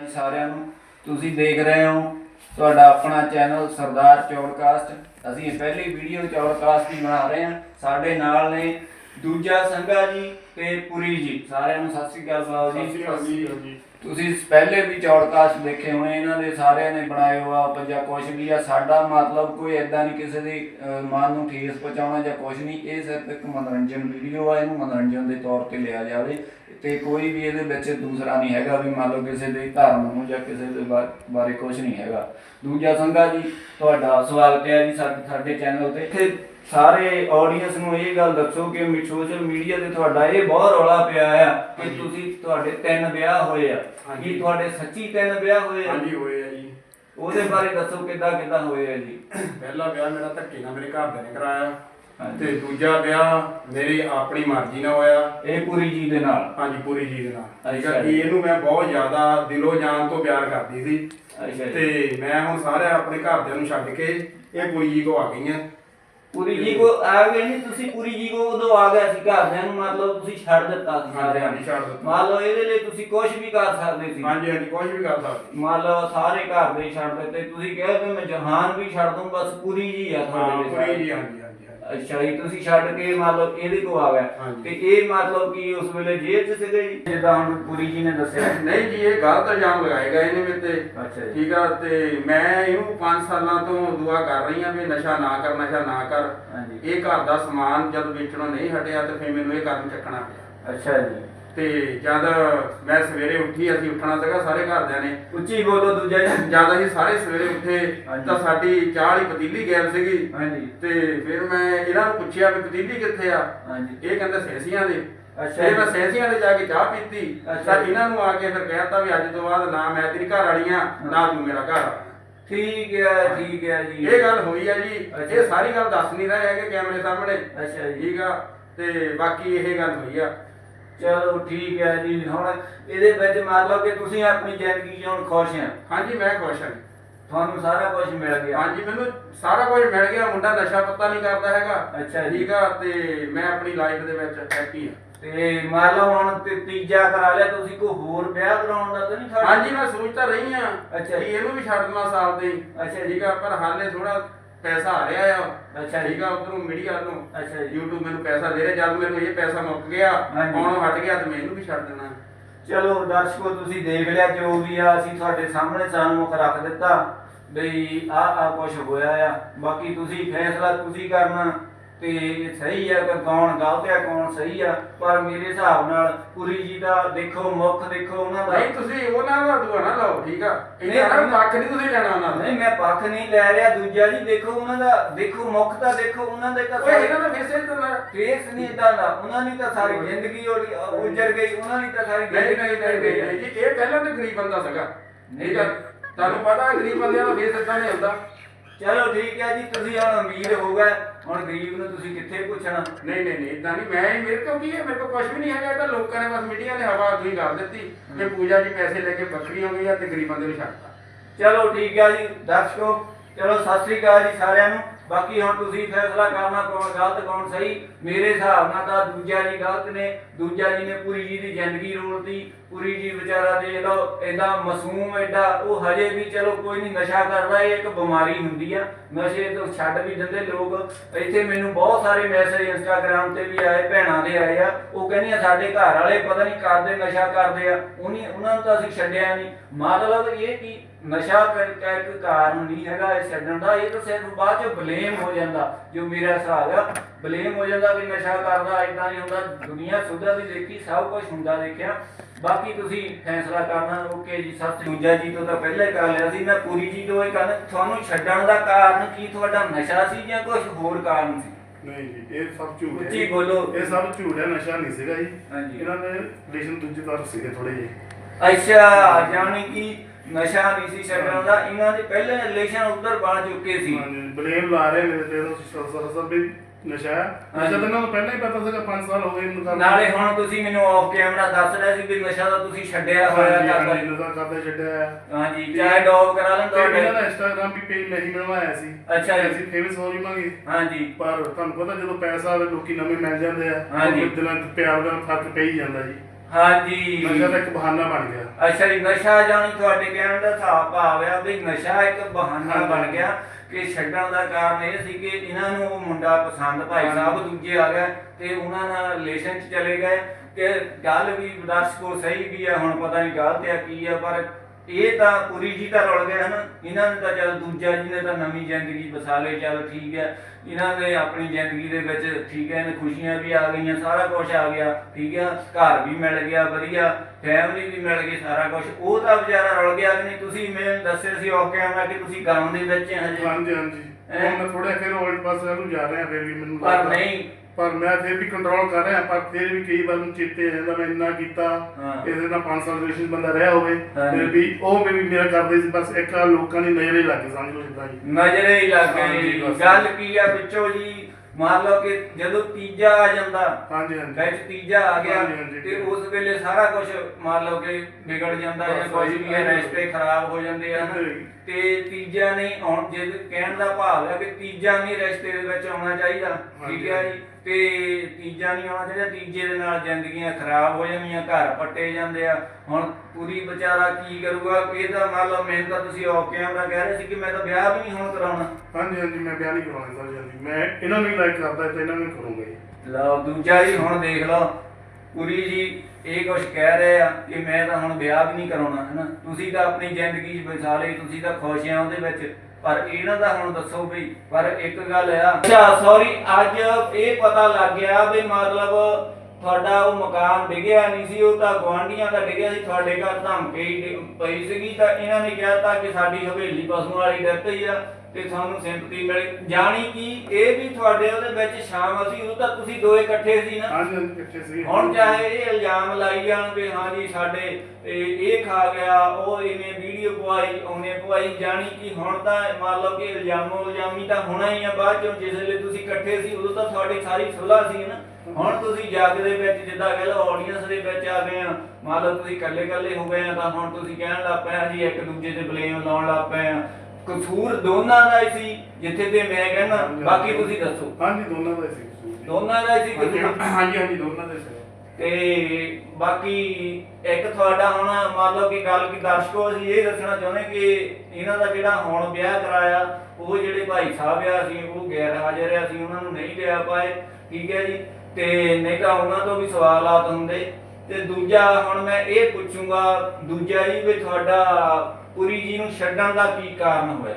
ਜੀ ਸਾਰਿਆਂ ਨੂੰ। ਤੁਸੀਂ ਦੇਖ ਰਹੇ ਹੋ ਤੁਹਾਡਾ ਆਪਣਾ ਚੈਨਲ ਸਰਦਾਰ ਚੌੜਕਾਸਟ। ਅਸੀਂ ਇਹ ਪਹਿਲੀ ਵੀਡੀਓ ਚੌੜਕਾਸਟ ਦੀ ਬਣਾ ਰਹੇ ਹਾਂ। ਸਾਡੇ ਨਾਲ ਨੇ ਦੂਜਾ ਸੰਗਾ ਜੀ ਤੇ ਪੁਰੀ ਜੀ। ਸਾਰਿਆਂ ਨੂੰ ਸਤਿ ਸ੍ਰੀ ਅਕਾਲ ਬਾਬੂ ਜੀ। ਤੁਸੀਂ ਪਹਿਲੇ ਵੀ ਚੌੜਕਾਸਟ ਦੇਖੇ ਹੋਣੇ ਇਹਨਾਂ ਦੇ ਸਾਰਿਆਂ ਨੇ ਬਣਾਏ ਹੋਆ ਪੰਜਾ ਕੁਛ ਵੀ ਆ। ਸਾਡਾ ਮਤਲਬ ਕੋਈ ਐਦਾਂ ਨਹੀਂ ਕਿਸੇ ਦੀ ਮਨ ਨੂੰ ਠੇਸ ਪਹੁੰਚਾਉਣਾ ਜਾਂ ਕੁਛ ਨਹੀਂ। ਇਹ ਸਿਰਫ ਇੱਕ ਮਨੋਰੰਜਨ ਵੀਡੀਓ ਆ। ਇਹਨੂੰ ਮਨੋਰੰਜਨ ਦੇ ਤੌਰ ਤੇ ਲਿਆ ਜਾਵੇ। ਤੇ ਕੋਈ ਵੀ ਇਹਦੇ ਵਿੱਚ ਦੂਸਰਾ ਨਹੀਂ ਹੈਗਾ ਵੀ ਮੰਨ ਲਓ ਕਿਸੇ ਦੇ ਧਰਮ ਨੂੰ ਜਾਂ ਕਿਸੇ ਦੇ ਬਾਰੇ ਕੁਛ ਨਹੀਂ ਹੈਗਾ ਦੂਜਾ ਸੰਗਾ ਜੀ ਤੁਹਾਡਾ ਸਵਾਗਤ ਹੈ ਜੀ ਸਾਡੇ ਚੈਨਲ ਤੇ ਇੱਥੇ ਸਾਰੇ ਆਡੀਅנס ਨੂੰ ਇਹ ਗੱਲ ਦੱਸੋ ਕਿ ਸੋਸ਼ਲ ਮੀਡੀਆ ਤੇ ਤੁਹਾਡਾ ਇਹ ਬਹੁਤ ਰੌਲਾ ਪਿਆ ਆ ਕਿ। ਤੁਸੀਂ ਤੁਹਾਡੇ ਤਿੰਨ ਵਿਆਹ ਹੋਏ ਆ। ਕੀ ਤੁਹਾਡੇ ਸੱਚੀ ਤਿੰਨ ਵਿਆਹ ਹੋਏ ਆ ਹਾਂਜੀ ਹੋਏ ਆ ਜੀ ਉਹਦੇ ਬਾਰੇ ਦੱਸੋ ਕਿੱਦਾਂ ਕਿੱਦਾਂ ਹੋਏ ਆ ਜੀ ਪਹਿਲਾ ਵਿਆਹ ਮੇਰਾ ਧੱਕੇ ਨਾਲ ਮੇਰੇ ਘਰ ਦੇ ਨੇ ਕਰਾਇਆ। ਤੇ ਦੂਜਾ ਵਿਆਹ ਮੇਰੀ ਆਪਣੀ ਮਰਜ਼ੀ ਨਾਲ ਹੋਇਆ। ਇਹ ਪੂਰੀ ਜੀ ਦੇ ਨਾਲ? ਹਾਂਜੀ ਪੂਰੀ ਜੀ ਦੇ ਨਾਲ। ਠੀਕ। ਕਿ ਇਹਨੂੰ ਮੈਂ ਬਹੁਤ ਜ਼ਿਆਦਾ ਦਿਲੋਂ ਜਾਨ ਤੋਂ ਪਿਆਰ ਕਰਦੀ ਸੀ। ਤੇ ਮੈਂ ਹੁਣ ਸਾਰੇ ਆਪਣੇ ਘਰਦਿਆਂ ਨੂੰ ਛੱਡ ਕੇ ਇਹ ਪੂਰੀ ਜੀ ਕੋ ਆ ਗਈਆਂ ਪੂਰੀ ਜੀ ਕੋ ਆ ਗਏ ਨਹੀਂ ਤੁਸੀਂ ਪੂਰੀ ਜੀ ਕੋ ਉਦੋਂ ਆ ਗਏ ਸੀ ਘਰਦਿਆਂ ਨੂੰ? ਮਤਲਬ ਤੁਸੀਂ ਛੱਡ ਦਿੱਤਾ ਸੀ ਸਾਰਿਆਂ ਨੂੰ? ਛੱਡ ਦਿੱਤਾ। ਮੰਨ ਲਓ ਇਹਦੇ ਲਈ ਤੁਸੀਂ ਕੁਝ ਵੀ ਕਰ ਸਕਦੇ ਸੀ। ਹਾਂਜੀ ਹਾਂਜੀ ਕੁਝ ਵੀ ਕਰ ਸਕਦੇ ਮੰਨ ਲਓ ਸਾਰੇ ਘਰ ਦੇ ਹੀ ਛੱਡ ਦਿੱਤੇ। ਤੁਸੀਂ ਕਿਹਾ ਕਿ ਮੈਂ ਜਹਾਨ ਵੀ ਛੱਡ ਦੂੰ ਬਸ ਪੂਰੀ ਜੀ ਆ ਹਾਂ ਤੁਹਾਡੇ ਲਈ ਪੂਰੀ। ਜੀ ਹਾਂਜੀ ਜੀ ਤੁਸੀਂ ਛੱਡ ਕੇ ਮਤਲਬ ਇਹਦੇ ਕੋ ਆ ਹਾਂਜੀ। ਤੇ ਇਹ ਮਤਲਬ ਕਿ ਉਸ ਵੇਲੇ ਜੇਲ੍ਹ 'ਚ ਸੀਗੇ ਜੀ? ਜਿੱਦਾਂ ਹੁਣ ਪੂਰੀ ਜੀ ਨੇ ਦੱਸਿਆ ਨਹੀਂ ਜੀ ਇਹ ਗਲਤ ਇਲਜ਼ਾਮ ਲਗਾਏਗਾ ਇਹਨੇ ਮੇਰੇ ਤੇ। ਠੀਕ ਆ ਤੇ ਮੈਂ ਇਹਨੂੰ 5 ਸਾਲਾਂ ਤੋਂ ਦੁਆ ਕਰ ਰਹੀ ਆ ਵੀ ਨਸ਼ਾ ਨਾ ਕਰ ਨਸ਼ਾ ਨਾ ਕਰ। ਇਹ ਘਰ ਦਾ ਸਮਾਨ ਜਦ ਵੇਚਣੋਂ ਨਹੀਂ ਹਟਿਆ ਤੇ ਫਿਰ ਮੈਨੂੰ ਇਹ ਕਦਮ ਚੱਕਣਾ ਪਿਆ। ਅੱਛਾ ਜੀ। ਤੇ ਜਦ ਮੈਂ ਸਵੇਰੇ ਉੱਠੀ ਅਸੀਂ ਉੱਠਣਾ ਸੀਗਾ ਸਾਰੇ ਘਰਦਿਆਂ ਨੇ। ਉੱਚੀ ਬੋਲੋ ਦੂਜਾ ਜੀ। ਜਦ ਅਸੀਂ ਸਾਰੇ ਸਵੇਰੇ ਉੱਠੇ ਹਾਂਜੀ। ਤਾਂ ਸਾਡੀ ਚਾਹ ਵਾਲੀ ਪਤੀਲੀ ਗੈਬ ਸੀਗੀ। ਹਾਂਜੀ। ਤੇ ਫਿਰ ਮੈਂ ਇਹਨਾਂ ਨੂੰ ਪੁੱਛਿਆ ਵੀ ਪਤੀਲੀ ਕਿੱਥੇ ਆ? ਹਾਂਜੀ। ਇਹ ਕਹਿੰਦੇ ਸੈਸੀਆਂ ਦੇ। ਅੱਛਾ। ਫਿਰ ਮੈਂ। ਸੈਸੀਆਂ ਦੇ ਜਾ ਕੇ ਚਾਹ ਪੀਤੀ। ਅੱਛਾ ਤਾਂ। ਇਹਨਾਂ ਨੂੰ ਆ ਕੇ ਫਿਰ ਕਹਿਤਾ ਵੀ ਅੱਜ ਤੋਂ ਬਾਅਦ ਨਾ ਮੈਂ ਤੇਰੀ ਘਰ ਵਾਲੀ ਆ ਨਾ ਤੂੰ ਮੇਰਾ ਘਰ ਵਾਲਾ ਠੀਕ ਹੈ। ਠੀਕ ਹੈ ਜੀ। ਇਹ ਗੱਲ ਹੋਈ ਆ ਜੀ। ਅੱਛਾ। ਇਹ ਸਾਰੀ ਗੱਲ ਦੱਸ ਨਹੀਂ ਰਹੇ ਹੈਗੇ ਕੈਮਰੇ ਸਾਹਮਣੇ। ਅੱਛਾ ਜੀ। ਠੀਕ ਆ। ਤੇ ਬਾਕੀ ਇਹ ਗੱਲ ਹੋਈ ਆ। ਚਲੋ ਠੀਕ ਹੈ ਜੀ ਹੁਣ ਇਹਦੇ ਵਿੱਚ ਮਤਲਬ ਕਿ ਤੁਸੀਂ ਆਪਣੀ ਜ਼ਿੰਦਗੀ 'ਚ ਹੁਣ ਖੁਸ਼ ਆ ਹਾਂਜੀ ਮੈਂ ਖੁਸ਼ ਹਾਂ ਤੁਹਾਨੂੰ ਸਾਰਾ ਕੁਝ ਮਿਲ ਗਿਆ ਹਾਂਜੀ ਮੈਨੂੰ ਸਾਰਾ ਕੁਝ ਮਿਲ ਗਿਆ ਮੁੰਡਾ ਨਸ਼ਾ ਪੱਤਾ ਨਹੀਂ ਕਰਦਾ ਹੈਗਾ ਅੱਛਾ ਜੀ ਠੀਕ ਆ ਤੇ ਮੈਂ ਆਪਣੀ ਲਾਈਫ ਦੇ ਵਿੱਚ ਹੈਪੀ ਹਾਂ ਤੇ ਮੰਨ ਲਓ ਹੁਣ ਤੇ ਤੀਜਾ ਕਰਾ ਲਿਆ ਤੁਸੀਂ ਕੋਈ ਹੋਰ ਵਿਆਹ ਕਰਾਉਣ ਦਾ ਤਾਂ ਨਹੀਂ ਤੁਹਾਡਾ? ਹਾਂਜੀ ਮੈਂ ਸੋਚ ਤਾਂ ਰਹੀ ਆ ਅੱਛਾ ਜੀ। ਇਹਨੂੰ ਵੀ ਛੱਡ ਦਵਾਂ ਸਾਲ ਦੇ ਹੀ। ਅੱਛਾ ਜੀ। ਠੀਕ ਆ ਪਰ ਹਾਲੇ ਥੋੜਾ ਪੈਸਾ ਆ ਰਿਹਾ ਆ। ਅੱਛਾ ਜੀ। ਠੀਕ ਆ ਉਧਰੋਂ ਮੀਡੀਆ ਤੋਂ। ਅੱਛਾ ਜੀ। YouTube ਮੈਨੂੰ ਪੈਸਾ ਦੇ ਰਿਹਾ ਜਦ ਮੈਨੂੰ ਇਹ ਪੈਸਾ ਮੁੱਕ ਗਿਆ ਹਾਂਜੀ। ਉਹ ਹਟ ਗਿਆ ਤੇ ਮੈਂ ਇਹਨੂੰ ਵੀ ਛੱਡ ਦੇਣਾ। ਚਲੋ ਦਰਸ਼ਕੋ ਤੁਸੀਂ ਦੇਖ ਲਿਆ ਜੋ ਵੀ ਆ ਅਸੀਂ ਤੁਹਾਡੇ ਸਾਹਮਣੇ ਸਾਨੂੰ ਰੱਖ ਦਿੱਤਾ ਬਈ ਆ ਆ ਕੁਝ ਹੋਇਆ ਆ। ਬਾਕੀ ਤੁਸੀਂ ਫੈਸਲਾ ਤੁਸੀਂ ਕਰਨਾ ਤੇ ਇਹ ਸਹੀ ਆ ਕਿ ਕੌਣ ਗਲਤ ਆ ਕੌਣ ਸਹੀ ਆ। ਪਰ ਮੇਰੇ ਹਿਸਾਬ ਨਾਲ ਪੁਰੀ ਜੀ ਦਾ ਦੇਖੋ ਮੁੱਖ ਦੇਖੋ ਉਹਨਾਂ ਦਾ ਨਹੀਂ ਤੁਸੀਂ ਉਹਨਾਂ ਦਾ ਨਾ ਲਓ ਠੀਕ ਆ? ਨਹੀਂ, ਇਹਨਾਂ ਪੱਖ ਨਹੀਂ ਤੁਸੀਂ ਲੈਣਾ ਉਹਨਾਂ ਦਾ। ਨਹੀਂ ਮੈਂ ਪੱਖ ਨਹੀਂ ਲੈ ਰਿਹਾ ਦੂਜਾ ਜੀ ਦੇਖੋ ਉਹਨਾਂ ਦਾ ਦੇਖੋ ਮੁੱਖ ਤਾਂ ਦੇਖੋ ਉਹਨਾਂ ਦੇ ਤਾਂ ਓਏ ਇਹਨਾਂ ਦਾ ਫੇਸੇ ਤਾਂ ਨਾ ਫੇਸ ਨਹੀਂ ਇਦਾਂ ਦਾ ਉਹਨਾਂ ਦੀ ਤਾਂ ਸਾਰੀ ਜ਼ਿੰਦਗੀ ਉਹਦੀ ਉਜੜ ਗਈ ਉਹਨਾਂ ਦੀ ਤਾਂ ਸਾਰੀ ਨਹੀਂ ਨਹੀਂ ਨਹੀਂ ਨਹੀਂ, ਨਹੀਂ ਜੀ ਇਹ ਪਹਿਲਾਂ ਤਾਂ ਗਰੀਬ ਬੰਦਾ ਸੀਗਾ। ਠੀਕ ਆ? ਤੁਹਾਨੂੰ ਪਤਾ ਗਰੀਬ ਬੰਦਿਆਂ ਦਾ ਫੇਸ ਇਦਾਂ ਨਹੀਂ ਹੁੰਦਾ। ਚਲੋ ਠੀਕ ਹੈ ਜੀ ਤੁਸੀਂ ਹੁਣ ਅਮੀਰ ਹੋ ਗਏ। ਹੁਣ ਗਰੀਬ ਨੂੰ ਤੁਸੀਂ ਕਿੱਥੇ ਪੁੱਛਣਾ? ਨਹੀਂ ਨਹੀਂ ਨਹੀਂ ਇਦਾਂ ਨਹੀਂ ਮੈਂ ਮੇਰੇ ਕੋਲ ਕੀ ਹੈ? ਮੇਰੇ ਕੋਲ ਕੁਝ ਵੀ ਨਹੀਂ ਹੈਗਾ। ਇਹ ਤਾਂ ਲੋਕਾਂ ਨੇ ਬਸ ਮੀਡੀਆ ਨੇ ਹਵਾ ਤੁਸੀਂ ਕਰ ਦਿੱਤੀ। ਕਿ ਪੂਜਾ ਜੀ ਪੈਸੇ ਲੈ ਕੇ ਬੱਕਰੀ ਹੋ ਗਈ ਆ ਤੇ ਗਰੀਬ ਬੰਦੇ ਨੂੰ ਛੱਡਤਾ। ਚਲੋ ਠੀਕ ਹੈ ਜੀ ਦਰਸ਼ਕੋ ਚਲੋ ਸਤਿ ਸ੍ਰੀ ਅਕਾਲ ਜੀ ਸਾਰਿਆਂ ਨੂੰ। ਬਾਕੀ ਹੁਣ ਤੁਸੀਂ ਫੈਸਲਾ ਕਰਨਾ ਕੌਣ ਗਲਤ, ਕੌਣ ਸਹੀ, ਮੇਰੇ ਹਿਸਾਬ ਨਾਲ ਤਾਂ ਦੂਜਾ ਜੀ ਗਲਤ ਨੇ, ਦੂਜਾ ਜੀ ਨੇ ਪੂਰੀ ਜੀ ਦੀ ਜ਼ਿੰਦਗੀ ਰੋਲਤੀ ਪੂਰੀ ਜੀ ਵਿਚਾਰਾ ਦੇਖ ਲਓ ਐਡਾ ਮਾਸੂਮ ਐਡਾ ਉਹ ਹਜੇ ਵੀ ਚਲੋ ਕੋਈ ਨਹੀਂ, ਨਸ਼ਾ ਕਰਦਾ, ਇਹ ਇੱਕ ਬਿਮਾਰੀ ਹੁੰਦੀ ਆ, ਨਸ਼ੇ ਤੋਂ ਛੱਡ ਵੀ ਦਿੰਦੇ ਲੋਕ। ਇੱਥੇ ਮੈਨੂੰ ਬਹੁਤ ਸਾਰੇ ਮੈਸੇਜ ਇੰਸਟਾਗ੍ਰam ਤੇ ਵੀ ਆਏ, ਭੈਣਾਂ ਦੇ ਆਏ ਆ, ਉਹ ਕਹਿੰਦੀਆਂ ਸਾਡੇ ਘਰ ਵਾਲੇ ਪਤਾ ਨਹੀਂ ਕਰਦੇ ਨਸ਼ਾ ਕਰਦੇ ਆ, ਉਹਨੇ, ਉਹਨਾਂ ਨੂੰ ਤਾਂ ਅਸੀਂ ਛੱਡਿਆ ਨਹੀਂ। ਮਤਲਬ ਇਹ ਕਿ ਨਸ਼ਾ ਕਰ ਕਾ ਇੱਕ ਕਾਰਨ ਨਹੀਂ ਹੈਗਾ ਇਹ ਛੱਡਣ ਦਾ ਇਹ ਤਾਂ ਸਿਰਫ ਬਾਅਦ ਚ ਬਲੇਮ ਹੋ ਜਾਂਦਾ ਜੋ ਮੇਰਾ ਹਿਸਾਬ ਆ। ਬਲੇਮ ਹੋ ਜਾਂਦਾ ਵੀ ਨਸ਼ਾ ਕਰਦਾ ਇਦਾਂ ਨਹੀਂ ਹੁੰਦਾ ਦੁਨੀਆ ਸੁਧਾ ਵੀ ਦੇਖੀ ਸਭ ਕੁਝ ਹੁੰਦਾ ਦੇਖਿਆ। ਬਾਕੀ ਤੁਸੀਂ ਫੈਸਲਾ ਕਰਨਾ ਓਕੇ ਜੀ ਸਭ ਦੂਜਾ ਜੀ ਤੋਂ ਤਾਂ ਪਹਿਲਾਂ ਹੀ ਕਰ ਲਿਆ ਸੀ ਮੈਂ ਪੂਰੀ ਜੀ ਤੋਂ ਇਹ ਕਹਿੰਦਾ ਤੁਹਾਨੂੰ ਛੱਡਣ ਦਾ ਕਾਰਨ ਕੀ ਤੁਹਾਡਾ ਨਸ਼ਾ ਸੀ ਜਾਂ ਕੁਝ ਹੋਰ ਕਾਰਨ ਸੀ? ਨਹੀਂ ਜੀ ਇਹ ਸਭ ਝੂਠ ਹੈ ਉੱਚੀ ਬੋਲੋ। ਇਹ ਸਭ ਝੂਠ ਹੈ ਨਸ਼ਾ ਨਹੀਂ ਸੀਗਾ ਜੀ। ਇਹਨਾਂ ਦੇ ਰਿਲੇਸ਼ਨ ਦੂਜੇ ਤਰਫ ਸੀਗੇ ਥੋੜੇ ਜਿਹੇ। ਅੱਛਾ ਜਾਣੀ ਕਿ ਨਸ਼ਾ ਨਹੀਂ ਸੀ ਛੱਡਣ ਦਾ ਇਹਨਾਂ ਦੇ ਪਹਿਲੇ ਰਿਲੇਸ਼ਨ ਉੱਧਰ ਬਣ ਚੁੱਕੇ ਸੀ। ਬਲੇਮ ਲਾ ਰਹੇ ਮੇਰੇ ਤੇ ਸਰ ਸਰ ਵੀ ਨਸ਼ਾ ਨਸ਼ਾ ਤਾਂ ਇਹਨਾਂ ਨੂੰ ਪਹਿਲਾਂ ਹੀ ਪਤਾ ਸੀਗਾ 5 ਸਾਲ ਹੋ ਗਏ ਕਰਦੇ। ਨਾਲੇ ਹੁਣ ਤੁਸੀਂ ਮੈਨੂੰ ਆਫ ਕੈਮਰਾ ਦੱਸ ਰਹੇ ਸੀ ਵੀ ਨਸ਼ਾ ਤਾਂ ਤੁਸੀਂ ਛੱਡਿਆ ਹੋਇਆ ਕਰਦਾ। ਨਸ਼ਾ ਕਰਦੇ ਛੱਡਿਆ। ਹਾਂਜੀ ਚਾਹੇ ਡੌਗ ਕਰਾ ਲੈਣ ਤੇ ਤੁਹਾਡੇ ਇੰਸਟਾਗ੍ਰam ਵੀ ਪੇਜ ਨਹੀਂ ਬਣਵਾਇਆ ਸੀ। ਅੱਛਾ ਜੀ। ਅਸੀਂ ਫੇਮਸ ਹੋ ਜਾਵਾਂਗੇ ਹਾਂਜੀ। ਪਰ ਤੁਹਾਨੂੰ ਪਤਾ ਜਦੋਂ ਪੈਸਾ ਆਵੇ ਲੋਕੀ ਨਵੇਂ ਮਿਲ ਜਾਂਦੇ ਆ। ਹਾਂਜੀ। ਉਹ ਦਿਲਾਂ ਤੇ ਪਿਆਰ ਦਾ ਫ਼ਰਕ ਪਈ ਜਾਂਦਾ ਜੀ। ਹਾਂਜੀ। ਨਸ਼ਾ ਤਾਂ ਇੱਕ ਬਹਾਨਾ ਬਣ ਗਿਆ। ਅੱਛਾ ਜੀ ਨਸ਼ਾ ਜਾਣੀ ਤੁਹਾਡੇ ਕਹਿਣ ਦਾ ਹਿਸਾਬ ਭਾਵ ਆ ਵੀ ਨਸ਼ਾ ਇੱਕ ਬਹਾਨਾ ਬਣ ਗਿਆ ਕਿ ਛੱਡਣ ਦਾ ਕਾਰਨ ਇਹ ਸੀ ਕਿ ਇਹਨਾਂ ਨੂੰ ਉਹ ਮੁੰਡਾ ਪਸੰਦ ਭਾਈ ਸਾਹਿਬ ਦੂਜੇ ਆ ਗਏ ਤੇ ਉਹਨਾਂ ਨਾਲ ਰਿਲੇਸ਼ਨ 'ਚ ਚਲੇ ਗਏ ਤੇ ਗੱਲ ਵੀ ਦਰਸ਼ਕੋ ਸਹੀ ਵੀ ਆ ਹੁਣ ਪਤਾ ਨਹੀਂ ਗਲਤ ਆ ਕੀ ਆ ਪਰ ਇਹ ਤਾਂ ਪੂਰੀ ਜੀ ਤਾਂ ਰੁਲ ਗਏ ਹਨ। ਇਹਨਾਂ ਨੇ ਤਾਂ ਚੱਲ ਦੂਜਾ ਜੀ ਨੇ ਤਾਂ ਨਵੀਂ ਜ਼ਿੰਦਗੀ ਬਸਾ ਲਈ ਚੱਲ ਠੀਕ ਹੈ। ਇਹਨਾਂ ਨੇ ਆਪਣੀ ਜ਼ਿੰਦਗੀ ਦੇ ਵਿੱਚ ਠੀਕ ਹੈ ਇਹਨੇ ਖੁਸ਼ੀਆਂ ਵੀ ਆ ਗਈਆਂ ਸਾਰਾ ਕੁਝ ਆ ਗਿਆ ਠੀਕ ਹੈ। ਘਰ ਵੀ ਮਿਲ ਗਿਆ ਵਧੀਆ। ਫੈਮਿਲੀ ਵੀ ਮਿਲ ਗਈ ਸਾਰਾ ਕੁਝ ਉਹ ਤਾਂ ਵਿਚਾਰਾ ਰੁਲ ਗਿਆ ਨਹੀਂ ਤੁਸੀਂ ਮੈਨੂੰ ਦੱਸਿਆ ਸੀ ਉਹ ਕੈਮਰਾ ਕਿ ਤੁਸੀਂ ਗਾਉਂ ਦੇ ਵਿੱਚ ਹਜੇ ਹਾਂਜੀ ਹਾਂਜੀ। ਹੈਂ? ਹੁਣ ਮੈਂ ਥੋੜਾ ਫਿਰ ਉਲਟ ਪਾਸੇ ਨੂੰ ਜਾ ਰਿਹਾ ਫਿਰ ਵੀ ਮੈਨੂੰ ਪਰ। ਨਹੀਂ ਪਰ ਮੈਂ ਫਿਰ ਵੀ ਕੰਟਰੋਲ ਕਰ ਰਿਹਾ ਪਰ ਫਿਰ ਵੀ ਕਈ ਵਾਰ ਮੈਨੂੰ ਚੇਤੇ ਆ ਜਾਂਦਾ ਮੈਂ ਇੰਨਾ ਕੀਤਾ ਹਾਂ। ਇਹਦੇ ਨਾਲ 5 ਸਾਲ ਰਿਲੇਸ਼ਨ ਬੰਦਾ ਰਿਹਾ ਹੋਵੇ। ਫਿਰ ਵੀ ਉਹ ਮੈਂ ਵੀ ਮੇਰਾ ਕਰਦੇ ਸੀ ਬਸ ਇੱਕ ਆ ਲੋਕਾਂ ਦੀ ਨਜ਼ਰੇ ਲੱਗ ਗਈ ਸਮਝ ਲਓ ਜਿੱਦਾਂ ਜੀ ਨਜ਼ਰੇ ਹੀ ਲੱਗ ਹਾਂਜੀ, ਗਈ ਬਸ। ਗੱਲ ਕੀ ਆ ਵਿੱਚੋਂ ਜੀ ਮੰਨ ਲਓ ਕਿ ਜਦੋਂ ਤੀਜਾ ਆ ਜਾਂਦਾ ਹਾਂਜੀ ਹਾਂਜੀ ਵਿੱਚ ਤੀਜਾ ਆ ਗਿਆ ਹਾਂਜੀ, ਹਾਂਜੀ। ਤੇ ਉਸ ਵੇਲੇ ਸਾਰਾ ਕੁਝ ਮੰਨ ਲਓ ਕਿ ਵਿਗੜ ਜਾਂਦਾ ਜਾਂ ਬਸ, ਕੁਝ ਵੀ ਹੈ ਹਾਂਜੀ। ਰਿਸ਼ਤੇ ਖਰਾਬ ਹੋ ਜਾਂਦੇ ਹਾਂਜੀ। ਤੇ ਤੀਜਾ ਨਹੀਂ ਆਉਣ ਜੇ ਕਹਿਣ ਦਾ ਭਾਵ ਹੈ ਕਿ ਤੀਜਾ ਨਹੀਂ ਰਿਸ਼ਤੇ ਦੇ ਵਿੱਚ ਆਉਣਾ ਚਾਹੀਦਾ ਠੀਕ। ਹੈ ਜੀ ਤੇ ਤੀਜਾ ਨਹੀਂ ਆਉਣਾ ਚਾਹੀਦਾ ਤੀਜੇ ਦੇ ਨਾਲ ਜ਼ਿੰਦਗੀਆਂ ਖਰਾਬ ਹੋ ਜਾਂਦੀਆਂ ਘਰ ਪੱਟੇ ਜਾਂਦੇ ਆ। ਹੁਣ ਪੂਰੀ ਵਿਚਾਰਾ ਕੀ ਕਰੂਗਾ? ਇਹ ਤਾਂ ਮੰਨ ਲਓ ਮੈਨੂੰ ਤਾਂ ਤੁਸੀਂ ਆਫ ਕੈਮਰਾ ਕਹਿ ਰਹੇ ਸੀ ਕਿ ਮੈਂ ਤਾਂ ਵਿਆਹ ਵੀ ਨਹੀਂ ਹੁਣ ਕਰਾਉਣਾ। ਹਾਂਜੀ ਹਾਂਜੀ ਮੈਂ ਬਿਆਨ ਨਹੀਂ ਕਰਾਉਣਾ ਸਰ ਜੀ ਮੈਂ ਇਹਨਾਂ ਨੂੰ ਲਾਈਕ ਕਰਦਾ ਤੇ ਇਹਨਾਂ ਨੂੰ ਕਰੂੰਗਾ ਜੀ। ਲਓ ਦੂਜਾ ਜੀ ਹੁਣ ਦੇਖ ਲਓ। ਪੁਰੀ ਜੀ ਇਹ ਕੁਝ ਕਹਿ ਰਹੇ ਆ ਕਿ ਮੈਂ ਤਾਂ ਹੁਣ ਵਿਆਹ ਵੀ ਨਹੀਂ ਕਰਾਉਣਾ ਹੈ ਨਾ ਤੁਸੀਂ ਤਾਂ ਆਪਣੀ ਜ਼ਿੰਦਗੀ 'ਚ ਵਸਾ ਲਈ ਤੁਸੀਂ ਤਾਂ ਖੁਸ਼ ਆ ਉਹਦੇ ਵਿੱਚ। ਪਰ ਇਹਨਾਂ ਦਾ ਹੁਣ ਦੱਸੋ ਵੀ ਪਰ ਇੱਕ ਗੱਲ ਆ। ਅੱਛਾ ਸੌਰੀ ਅੱਜ ਇਹ ਪਤਾ ਲੱਗ ਗਿਆ ਵੀ ਮਤਲਬ ਤੁਹਾਡਾ ਉਹ ਮਕਾਨ ਡਿੱਗਿਆ ਨਹੀਂ ਸੀ, ਉਹ ਤਾਂ ਗਵਾਂਢੀਆਂ ਦਾ ਡਿੱਗਿਆ ਸੀ, ਤੁਹਾਡੇ ਘਰ ਧਮਕੀ ਪਈ ਸੀਗੀ, ਤਾਂ ਇਹਨਾਂ ਨੇ ਕਿਹਾ ਤਾਂ ਕਿ ਸਾਡੀ ਹਵੇਲੀ ਪਸੂ ਵਾਲੀ ਡਿੱਗ ਪਈ ਆ। ਤੇ ਤੁਹਾਨੂੰ ਸਿੰਪਤੀ ਮਿਲੀ। ਜਾਣੀ ਕਿ ਇਹ ਵੀ ਤੁਹਾਡੇ ਉਹਦੇ ਵਿੱਚ ਸ਼ਾਮ ਸੀ ਉਦੋਂ ਤਾਂ ਤੁਸੀਂ ਦੋਏ ਇਕੱਠੇ ਸੀ ਨਾ। ਹਾਂਜੀ ਹਾਂਜੀ ਇਕੱਠੇ ਸੀ। ਹੁਣ ਚਾਹੇ ਇਹ ਇਲਜ਼ਾਮ ਲਾਈ ਜਾਣ ਵੀ ਹਾਂ ਜੀ ਸਾਡੇ ਇਹ ਖਾ ਗਿਆ ਉਹ ਇਹਨੇ ਵੀਡੀਓ ਪਵਾਈ ਉਹਨੇ ਪਵਾਈ। ਜਾਣੀ ਕਿ ਹੁਣ ਤਾਂ ਮੰਨ ਲਓ ਕਿ ਇਲਜ਼ਾਮੋ ਇਲਜ਼ਾਮੀ ਤਾਂ ਹੋਣਾ ਹੀ ਆ ਬਾਅਦ ਚੋਂ ਜਿਸ ਵੇਲੇ ਤੁਸੀਂ ਇਕੱਠੇ ਸੀ ਉਦੋਂ ਤਾਂ ਤੁਹਾਡੀ ਸਾਰੀ ਸੁਲ੍ਹਾ ਸੀ ਨਾ। ਹੁਣ ਤੁਸੀਂ ਜੱਗ ਦੇ ਵਿੱਚ ਜਿੱਦਾਂ ਕਹ ਲਓ ਆਡੀਅנס ਦੇ ਵਿੱਚ ਆ ਗਏ ਆ। ਮੰਨ ਲਓ ਤੁਸੀਂ ਇਕੱਲੇ ਇਕੱਲੇ ਹੋ ਗਏ ਆ ਤਾਂ ਹੁਣ ਤੁਸੀਂ ਕਹਿਣ ਲੱਗ ਪਏ ਆ ਜੀ ਇੱਕ ਦੂਜੇ ਤੇ ਬਲੇਮ ਲਾਉਣ ਲੱਗ ਪਏ ਆ। ਕਸੂਰ ਦੋਨਾਂ ਦਾ ਹੀ ਸੀ ਜਿੱਥੇ ਤੇ ਮੈਂ ਕਹਿੰਦਾ ਬਾਕੀ ਤੁਸੀਂ ਦੱਸੋ। ਹਾਂਜੀ ਦੋਨਾਂ ਦਾ ਹੀ ਸੀ ਕਸੂਰ ਜੀ। ਦੋਨਾਂ ਦਾ ਹੀ ਸੀ ਹਾਂਜੀ ਕਸੂਰ। ਹਾਂਜੀ ਹਾਂਜੀ ਦੋਨਾਂ ਦੇ ਸੀ। ਤੇ ਬਾਕੀ ਇੱਕ ਤੁਹਾਡਾ ਹੁਣ ਮੰਨ ਲਓ ਕਿ ਗੱਲ ਕੀ ਦਰਸ਼ਕੋ ਅਸੀਂ ਇਹ ਦੱਸਣਾ ਚਾਹੁੰਦੇ ਕਿ ਇਹਨਾਂ ਦਾ ਜਿਹੜਾ ਹੁਣ ਵਿਆਹ ਕਰਾਇਆ ਉਹ ਜਿਹੜੇ ਭਾਈ ਸਾਹਿਬ ਆ ਅਸੀਂ ਉਹ ਗੈਰ ਹਾਜ਼ਰ ਆ ਅਸੀਂ ਉਹਨਾਂ ਨੂੰ ਨਹੀਂ ਲਿਆ ਪਾਏ ਠੀਕ ਹੈ ਜੀ? ਤੇ ਨਹੀਂ ਤਾਂ ਉਹਨਾਂ ਤੋਂ ਵੀ ਸਵਾਲਾਤ ਹੁੰਦੇ ਤੇ ਦੂਜਾ ਹੁਣ ਮੈਂ ਇਹ ਪੁੱਛੂੰਗਾ ਦੂਜਾ ਜੀ ਵੀ ਤੁਹਾਡਾ ਪੁਰੀ ਜੀ ਨੂੰ ਛੱਡਣ ਦਾ ਕੀ ਕਾਰਨ ਹੋਇਆ?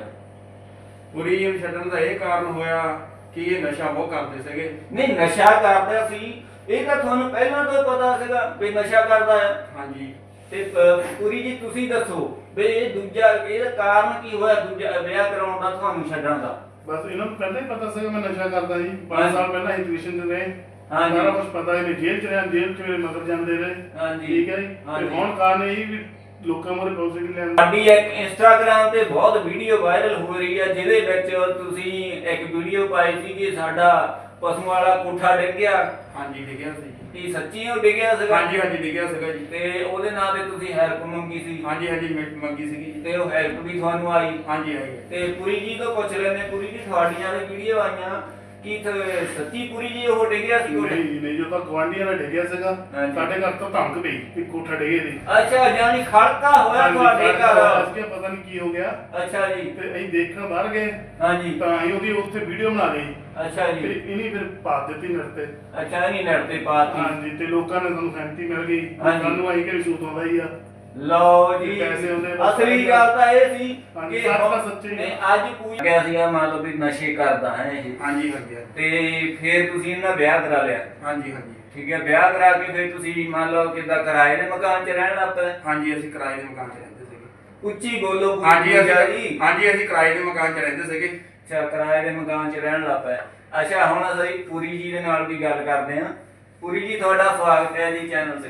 ਪੂਰੀ ਜੀ ਨੂੰ ਛੱਡਣ ਦਾ ਇਹ ਕਾਰਨ ਹੋਇਆ ਕਿ ਇਹ ਨਸ਼ਾ ਬਹੁਤ ਕਰਦੇ ਸੀਗੇ। ਨਹੀਂ ਨਸ਼ਾ ਕਰਦਾ ਸੀ। ਇਹ ਤਾਂ ਤੁਹਾਨੂੰ ਪਹਿਲਾਂ ਤੋਂ ਪਤਾ ਸੀਗਾ ਵੀ ਨਸ਼ਾ ਕਰਦਾ ਹੈ। ਹਾਂਜੀ। ਤੇ ਪੁਰੀ ਜੀ ਤੁਸੀਂ ਦੱਸੋ ਵੀ ਇਹ ਦੂਜਾ ਇਹਦਾ ਕਾਰਨ ਕੀ ਹੋਇਆ ਦੂਜਾ ਵਿਆਹ ਕਰਾਉਣ ਦਾ ਤੁਹਾਨੂੰ ਛੱਡਣ ਦਾ? ਬਸ ਇਹਨਾਂ ਨੂੰ ਪਹਿਲਾਂ ਹੀ ਪਤਾ ਸੀਗਾ ਮੈਂ ਨਸ਼ਾ ਕਰਦਾ ਜੀ। 5 ਹਾਂਜੀ। ਸਾਲ ਪਹਿਲਾਂ ਹੀ ਟਿਊਸ਼ਨ ਤੇ ਰਹੇ। ਹਾਂਜੀ। ਸਾਰਾ ਕੁਝ ਪਤਾ ਹੀ ਨਹੀਂ ਜੇਲ੍ਹ ਚ ਰਿਹਾ ਜੇਲ੍ਹ ਚ ਮੇਰੇ ਮਗਰ ਜਾਂਦੇ ਰਹੇ। ਹਾਂਜੀ। ਠੀਕ ਹੈ ਜੀ। ਤੇ ਹੁਣ ਕਾਰਨ ਇਹ ਵੀ ਲੋਕਾਂ ਮੋਰੇ ਪਬਲਿਸਿਟੀ ਲੈਣ ਸਾਡੀ ਇੱਕ ਇੰਸਟਾਗ੍ਰam ਤੇ ਬਹੁਤ ਵੀਡੀਓ ਵਾਇਰਲ ਹੋ ਰਹੀ ਹੈ ਜਿਹਦੇ ਵਿੱਚ ਤੁਸੀਂ ਇੱਕ ਵੀਡੀਓ ਪਾਈ ਸੀ ਕਿ ਸਾਡਾ ਪਸ਼ੂ ਵਾਲਾ ਕੋਠਾ ਡਿੱਗ ਗਿਆ। ਹਾਂਜੀ ਡਿੱਗਿਆ ਸੀ ਕੀ ਸੱਚੀ ਉਹ ਡਿੱਗਿਆ ਸੀਗਾ? ਹਾਂਜੀ ਹਾਂਜੀ ਡਿੱਗਿਆ ਸੀਗਾ ਜੀ। ਤੇ ਉਹਦੇ ਨਾਂ ਤੇ ਤੁਸੀਂ ਹੈਲਪ ਮੰਗੀ ਸੀ। ਹਾਂਜੀ ਹਾਂਜੀ ਮਿੰਟ ਮੰਗੀ ਸੀਗੀ ਜੀ। ਤੇ ਉਹ ਹੈਲਪ ਵੀ ਤੁਹਾਨੂੰ ਆਈ। ਹਾਂਜੀ ਆਈ ਹੈ। ਤੇ ਪੁਰੀ ਜੀ ਤੋਂ ਪੁੱਛ ਲੈਂਦੇ ਪੁਰੀ ਜੀ ਤੁਹਾਡੀਆਂ ਵੀ ਵੀਡੀਓ ਆਈਆਂ। ਕੀ th- ਸੱਚੀ ਪੁਰੀ ਜੀ ਉਹ ਡਿੱਗਿਆ ਸੀ ਕੋਠੇ ਨਹੀਂ ਨਹੀਂ ਜੋ ਤਾਂ ਗਵਾਂਢੀਆਂ ਦਾ ਡਿੱਗਿਆ ਸੀਗਾ ਹਾਂਜੀ। ਸਾਡੇ ਘਰ ਤੋਂ ਧਮਕ ਪਈ ਕਿ ਕੋਠਾ ਡਿੱਗੇ ਦੀ ਅੱਛਾ ਜਾਨੀ ਖੜਕਾ ਹੋਇਆ ਤੁਹਾਡੇ ਘਰ। ਅੱਜ ਕੇ ਪਤਾ ਨਹੀਂ ਕੀ ਹੋ ਗਿਆ। ਅੱਛਾ ਜੀ। ਤੇ ਅਸੀਂ ਦੇਖਣ ਬਾਹਰ ਗਏ ਹਾਂਜੀ। ਤਾਂ ਅਸੀਂ ਉਹਦੀ ਉੱਥੇ ਵੀਡੀਓ ਬਣਾ ਲਈ। ਅੱਛਾ ਫਿਰ ਜੀ ਇਹਨੇ ਫਿਰ ਪਾ ਦਿੱਤੀ ਨਟ ਤੇ। ਅੱਛਾ ਨਹੀਂ ਨੈਟ ਤੇ ਪਾਤੀ ਹਾਂਜੀ ਤੇ ਲੋਕਾਂ ਨੇ ਸਾਨੂੰ ਸਹਿਮਤੀ ਮਿਲ ਗਈ। ਹਾਂਜੀ। ਸਾਨੂੰ ਅਸੀਂ ਕਿ ਸੂਤ ਆਉਂਦਾ ਹੀ ਆ। ਲਓ ਜੀ ਪੈਸੇ ਹੁੰਦੇ ਬਸ ਅਸਲੀ ਗੱਲ ਤਾਂ ਇਹ ਸੀ ਹਾਂਜੀ, ਕਿ ਸੱਚ ਤਾਂ ਸੱਚੀ ਹੈ। ਨਹੀਂ ਅੱਜ ਪੂਜ ਗਿਆ ਸੀਗਾ ਮੰਨ ਲਓ ਵੀ ਨਸ਼ੇ ਕਰਦਾ ਹੈ ਇਹ। ਹਾਂਜੀ ਹਾਂਜੀ ਤੇ ਫਿਰ ਤੁਸੀਂ ਇਹਨਾਂ ਵਿਆਹ ਕਰਾ ਲਿਆ। ਹਾਂਜੀ ਹਾਂਜੀ। ਠੀਕ ਹੈ ਵਿਆਹ ਕਰਾ ਕੇ ਫਿਰ ਤੁਸੀਂ ਮੰਨ ਲਓ ਕਿਦਾਂ ਕਿਰਾਏ ਦੇ ਮਕਾਨ 'ਚ ਰਹਿਣ ਲੱਗ ਪਏ? ਹਾਂਜੀ ਅਸੀਂ ਕਿਰਾਏ ਦੇ ਮਕਾਨ 'ਚ ਰਹਿੰਦੇ ਸੀਗੇ। ਉੱਚੀ ਬੋਲੋ ਹਾਂਜੀ ਅਸੀਂ ਜੀ। ਹਾਂਜੀ ਅਸੀਂ ਕਿਰਾਏ ਦੇ ਮਕਾਨ 'ਚ ਰਹਿੰਦੇ ਸੀਗੇ। ਅੱਛਾ ਕਿਰਾਏ ਦੇ ਮਕਾਨ 'ਚ ਰਹਿਣ ਲੱਗ ਪਏ। ਅੱਛਾ ਹੁਣ ਅਸੀਂ ਪੂਰੀ ਜੀ ਦੇ ਨਾਲ ਵੀ ਗੱਲ ਕਰਦੇ ਹਾਂ। ਪੂਰੀ ਜੀ ਤੁਹਾਡਾ ਸਵਾਗਤ ਹੈ ਜੀ ਚੈਨਲ ਤੇ।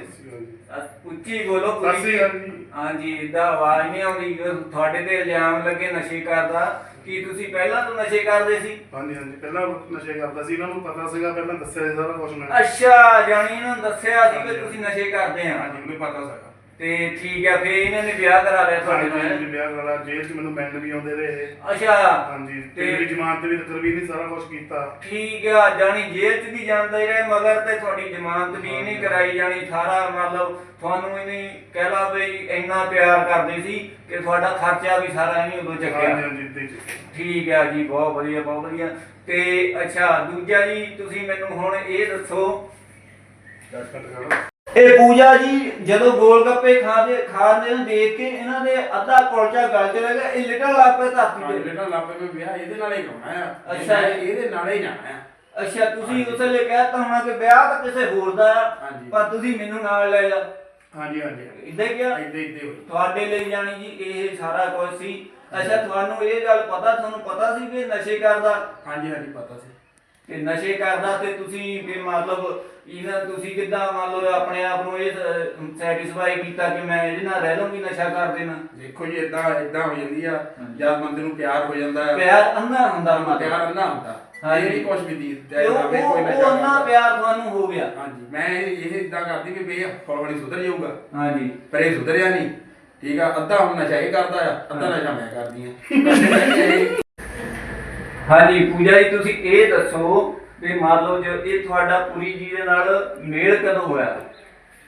ਅਸ- ਉੱਚੀ ਬੋਲੋ ਪੂਰੀ ਸਤਿ ਜੀ। ਸ਼੍ਰੀ। ਹਾਂਜੀ ਇਦਾਂ ਆਵਾਜ਼ ਨਹੀਂ ਆਉਂਦੀ। ਜਦੋਂ ਤੁਹਾਡੇ ਤੇ ਇਲਜ਼ਾਮ ਲੱਗੇ ਨਸ਼ੇ ਕਰਦਾ। ਕੀ ਤੁਸੀਂ ਪਹਿਲਾਂ ਤੋਂ ਨਸ਼ੇ ਕਰਦੇ ਸੀ? ਹਾਂਜੀ ਹਾਂਜੀ। ਪਹਿਲਾਂ ਨਸ਼ੇ ਕਰਦਾ ਸੀ। ਇਹਨਾਂ ਨੂੰ ਪਤਾ ਸੀਗਾ ਪਹਿਲਾਂ ਦੱਸਿਆ ਸੀ ਸਾਰਾ ਕੁਝ ਮੈਂ। ਅੱਛਾ ਜਾਣੀ ਇਹਨਾਂ ਨੂੰ ਦੱਸਿਆ ਸੀ ਕਿ ਤੁਸੀਂ ਨਸ਼ੇ ਕਰਦੇ ਆ। ਹਾਂਜੀ ਮੈਨੂੰ ਪਤਾ ਸੀਗਾ। ਤੇ ਠੀਕ ਆ ਫੇ ਇਹਨਾਂ ਨੇ ਵਿਆਹ ਕਰਾ ਲਿਆ ਤੁਹਾਡੇ ਹਾਂਜੀ ਨਾਲ। ਵਿਆਹ ਵਾਲਾ ਜੇਲ੍ਹ 'ਚ ਮੈਨੂੰ ਮਿਲਣ ਵੀ ਆਉਂਦੇ ਰਹੇ। ਅੱਛਾ। ਹਾਂਜੀ ਤੇ- ਮੇਰੀ ਜ਼ਮਾਨਤ ਵੀ ਤਕਰ ਵੀ ਨਹੀਂ ਸਾਰਾ ਕੁਝ ਕੀਤਾ। ਠੀਕ ਆ ਜਾਣੀ ਜੇਲ੍ਹ 'ਚ ਵੀ ਜਾਂਦੇ ਰਹੇ ਮਗਰ ਤੇ ਤੁਹਾਡੀ ਜ਼ਮਾਨਤ ਵੀ ਨਹੀਂ ਕਰਾਈ ਜਾਣੀ। ਸਾਰਾ ਮਤਲਬ ਤੁਹਾਨੂੰ ਇਹਨੇ ਕਹਿ ਲਾ ਵੀ ਇੰਨਾ ਪਿਆਰ ਕਰਦੇ ਸੀ ਕਿ ਤੁਹਾਡਾ ਖਰਚਾ ਵੀ ਸਾਰਾ ਇਹਨੇ ਉਦੋਂ ਹਾਂਜੀ ਚੱਕਿਆ। ਠੀਕ ਆ ਜੀ ਬਹੁਤ ਵਧੀਆ ਬਹੁਤ ਵਧੀਆ। ਤੇ ਅੱਛਾ ਦੂਜਾ ਜੀ ਤੁਸੀਂ ਮੈਨੂੰ ਹੁਣ ਇਹ ਦੱਸੋ। ਜੱਜਮੈਂਟ ਕਰੋ ਇਹ ਪੂਜਾ ਜੀ ਜਦੋਂ ਗੋਲ ਗੱਪੇ ਖਾਦੇ ਖਾਦੇ ਨੂੰ ਦੇਖ ਕੇ ਇਹਨਾਂ ਦੇ ਅੱਧਾ ਕੁਲਚਾ ਗਲ ਚ ਲੱਗਾ ਇਹ ਲਿਟਲ ਲੱਪੇ ਧਰਤੀ ਤੇ ਬੇਟਾ ਲਾਪੇ ਮੈਂ ਵਿਆਹ ਇਹਦੇ ਨਾਲ ਹੀ ਕਰਾਉਣਾ ਆ। ਅੱਛਾ। ਇਹਦੇ ਨਾਲ ਹੀ ਜਾਣਾ ਆ। ਅੱਛਾ ਤੁਸੀਂ ਉਸ ਵੇਲੇ ਕਹਿਤਾ ਹੋਣਾ ਕਿ ਵਿਆਹ ਤਾਂ ਕਿਸੇ ਹੋਰ ਦਾ ਆ ਹਾਂਜੀ। ਪਰ ਤੁਸੀਂ ਮੈਨੂੰ ਨਾਲ ਲੈ ਜਾ ਹਾਂਜੀ ਹਾਂਜੀ ਇਦਾਂ ਹੀ ਕਿਹਾ? ਇੱਦੇ ਇੱਦੇ ਹੋਈ। ਤੁਹਾਡੇ ਲਈ ਜਾਣੀ ਜੀ ਇਹ ਸਾਰਾ ਕੁਝ ਸੀ। ਅੱਛਾ ਤੁਹਾਨੂੰ ਇਹ ਗੱਲ ਪਤਾ ਤੁਹਾਨੂੰ ਪਤਾ ਸੀ ਕਿ ਨਸ਼ੇ ਕਰਦਾ? ਹਾਂਜੀ ਹਾਂਜੀ ਪਤਾ ਸੀ। ਤੇ ਨਸ਼ੇ ਕਰਦਾ ਤੇ ਤੁਸੀਂ ਵੀ ਮਤਲਬ ਇਹਨਾਂ ਤੁਸੀਂ ਕਿੱਦਾਂ ਮੰਨ ਲਓ ਆਪਣੇ ਆਪ ਨੂੰ ਇਹ ਸੈਟੀਸਫਾਈ ਕੀਤਾ ਕਿ ਮੈਂ ਇਹਦੇ ਨਾਲ ਰਹਿ ਲਵਾਂਗੀ ਨਸ਼ਾ ਕਰ ਦੇਣਾ? ਦੇਖੋ ਜੀ ਇਦਾਂ ਇਦਾਂ ਹੋ ਜਾਂਦੀ ਆ। ਜਦ ਬੰਦੇ ਨੂੰ ਪਿਆਰ ਹੋ ਜਾਂਦਾ ਆ। ਪਿਆਰ ਅੰਨਾ ਹੁੰਦਾ ਮਤਲਬ। ਪਿਆਰ ਅੰਨਾ ਹੁੰਦਾ। ਹਾਂਜੀ। ਇਹ ਕੁਝ ਵੀ ਦੀ ਤੇ ਉਹ ਜਾਵੇ ਕੋਈ ਉਹ ਨਸ਼ਾ ਅੰਨਾ ਕਰਦਾ। ਪਿਆਰ ਤੁਹਾਨੂੰ ਹੋ ਗਿਆ। ਹਾਂਜੀ। ਮੈਂ ਇਹ ਇਦਾਂ ਕਰਦੀ ਵੀ ਬਈ ਹੌਲੀ ਸੁਧਰ ਜਾਊਗਾ। ਹਾਂਜੀ। ਪਰ ਇਹ ਸੁਧਰਿਆ ਨਹੀਂ। ਠੀਕ ਆ ਅੱਧਾ ਹੁਣ ਨਸ਼ਾ ਇਹ ਕਰਦਾ ਆ ਅੱਧਾ ਨਸ਼ਾ ਮੈਂ ਕਰਦੀ ਆ। ਹਾਂਜੀ ਪੂਜਾ ਜੀ ਤੁਸੀਂ ਇਹ ਦੱਸੋ ਵੀ ਮੰਨ ਲਓ ਜੇ ਇਹ ਤੁਹਾਡਾ ਪੂਰੀ ਜੀ ਦੇ ਨਾਲ ਮੇਲ ਕਦੋਂ ਹੋਇਆ?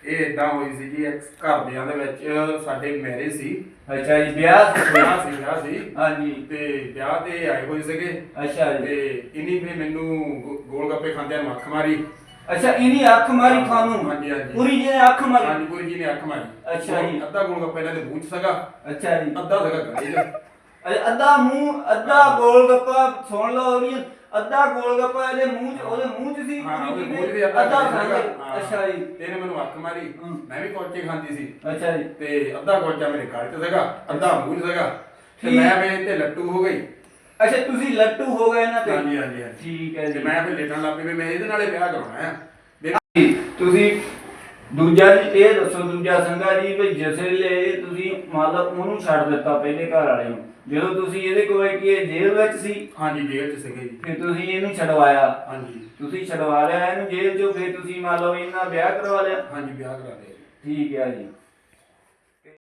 ਇਹ ਇਦਾਂ ਹੋਈ ਸੀ ਜੀ ਇੱਕ ਘਰਦਿਆਂ ਦੇ ਵਿੱਚ ਸਾਡੇ ਮੈਰਿਜ ਸੀ। ਅੱਛਾ ਜੀ ਵਿਆਹ ਵਿਆਹ ਸੀ ਵਿਆਹ ਸੀ। ਹਾਂਜੀ। ਤੇ ਵਿਆਹ ਤੇ ਆਏ ਹੋਏ ਸੀਗੇ। ਅੱਛਾ ਜੀ। ਤੇ ਇਨੀ ਵੀ ਮੈਨੂੰ ਗੋ- ਗੋਲ ਗੱਪੇ ਖਾਂਦਿਆਂ ਨੂੰ ਅੱਖ ਮਾਰੀ। ਅੱਛਾ ਇਹਨੇ ਅੱਖ ਮਾਰੀ ਤੁਹਾਨੂੰ? ਹਾਂਜੀ, ਹਾਂਜੀ। ਪੂਰੀ ਜੀ ਨੇ ਅੱਖ ਮਾਰੀ? ਹਾਂਜੀ ਕੋਈ ਜੀ ਨੇ ਅੱਖ ਮਾਰੀ। ਅੱਛਾ ਜੀ। ਅੱਧਾ ਗੋਲ ਗੱਪਾ ਇਹਨਾਂ ਦੇ ਮੂੰਹ 'ਚ ਸੀਗਾ। ਅੱਛਾ ਜੀ। ਅੱਧਾ ਸੀਗਾ ਗਲੇ 'ਚ। ਅੱਛਾ, ਅੱਧਾ ਮੂੰਹ ਅੱਧਾ ਗੋਲ ਗੱਪਾ ਸੁਣ ਲਓ ਉਹਦੀ ਅੱਧਾ ਗੋਲ ਗੱਪਾ ਇਹਦੇ ਮੂੰਹ 'ਚ ਉਹਦੇ ਮੂੰਹ 'ਚ ਸੀ ਹਾਂ ਪੂਰੀ ਉਹਦੇ ਜੀ ਮੂੰਹ 'ਚ ਨੇ ਵੀ ਅੱਧਾ ਅੱਧਾ ਗਲੇ 'ਚ ਖਾਂਦੇ। ਸੀਗਾ। ਹਾਂ। ਅੱਛਾ ਜੀ। ਤੇ ਇਹਨੇ ਮੈਨੂੰ ਅੱਖ ਮਾਰੀ। ਹੂੰ। ਮੈਂ ਵੀ ਕੁਲਚੇ ਖਾਂਦੀ ਸੀ। ਅੱਛਾ ਜੀ। ਤੇ ਅੱਧਾ ਕੁਲਚਾ ਮੇਰੇ ਗਲ 'ਚ ਸੀਗਾ ਅੱਧਾ ਮੂੰਹ 'ਚ ਸੀਗਾ। ਤੇ ਠੀਕ। ਮੈਂ ਵੇ ਤੇ ਲੱਟੂ ਹੋ ਗਈ। ਅੱਛਾ ਤੁਸੀਂ ਲੱਟੂ ਹੋ ਗਏ ਨਾ ਤੇ? ਹਾਂਜੀ ਹਾਂਜੀ ਹਾਂਜੀ। ਠੀਕ ਹੈ ਤੇ ਜੀ। ਮੈਂ ਫਿਰ ਲੇਟਣ ਲੱਗ ਪਈ ਵੀ ਮੈਂ ਇਹਦੇ ਨਾਲੇ ਵਿਆਹ ਕਰਾਉਣਾ ਆ ਦੇਖ ਤੁਸੀਂ ਦੂਜਾ ਜੀ ਇਹ ਦੱਸੋ ਦੂਜਾ ਸੰਗਾ ਜੀ ਵੀ ਜਿਸ ਵੇਲੇ ਤੁਸੀਂ ਮਤਲਬ ਉਹਨੂੰ ਛੱਡ ਦਿੱਤਾ ਪਹਿਲੇ ਘਰ ਵਾਲੇ ਨੂੰ ਜਦੋਂ ਤੁਸੀਂ ਇਹਦੇ ਕੋਲ ਕਿ ਇਹ ਜੇਲ੍ਹ ਵਿੱਚ ਸੀ? ਹਾਂਜੀ ਜੇਲ੍ਹ 'ਚ ਸੀਗੇ ਜੀ। ਫਿਰ ਤੁਸੀਂ ਇਹਨੂੰ ਛਡਵਾਇਆ। ਹਾਂਜੀ। ਤੁਸੀਂ ਛਡਵਾ ਲਿਆ ਇਹਨੂੰ ਜੇਲ੍ਹ ਚੋਂ ਫਿਰ ਤੁਸੀਂ ਮੰਨ ਲਓ ਇਹਨਾਂ ਵਿਆਹ ਕਰਵਾ ਲਿਆ। ਹਾਂਜੀ ਵਿਆਹ ਕਰਾ ਲਿਆ ਠੀਕ ਹੈ ਜੀ।